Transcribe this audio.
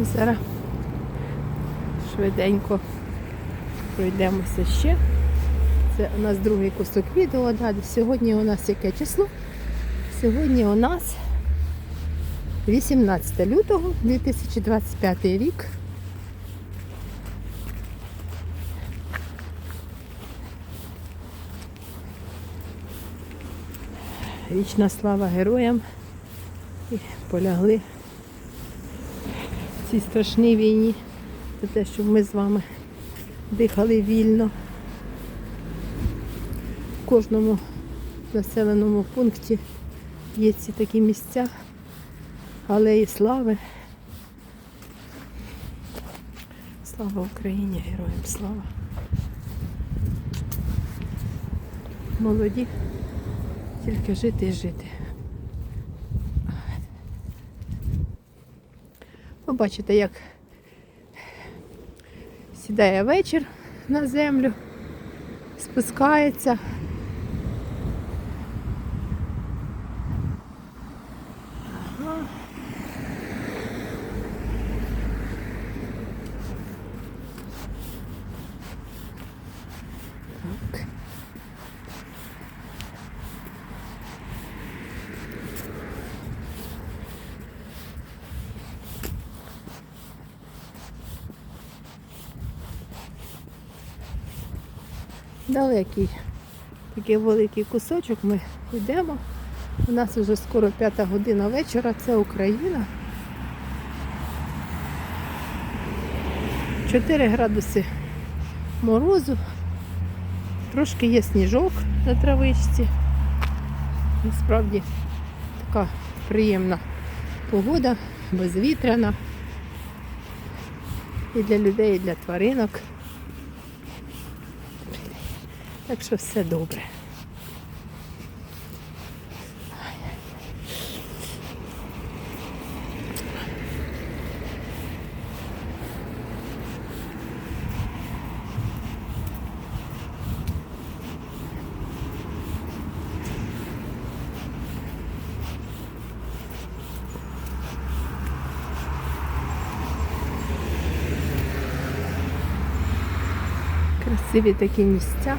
Зараз швиденько пройдемося ще. Це у нас другий кусок відео. Сьогодні у нас яке число? Сьогодні у нас 18 лютого 2025 рік. Вічна слава героям і полягли цій страшній війні за те, щоб ми з вами дихали вільно. В кожному населеному пункті є ці такі місця, алеї слави. Слава Україні, героям слава. Молоді, тільки жити і жити. Ви бачите, як сідає вечір на землю, спускається. Ага. Так. Далекий такий великий кусочок. Ми йдемо. У нас вже скоро п'ята година вечора, це Україна. 4 градуси морозу. Трошки є сніжок на травичці. Насправді така приємна погода, безвітряна. І для людей, і для тваринок. Так що все добре. Красиві такі місця.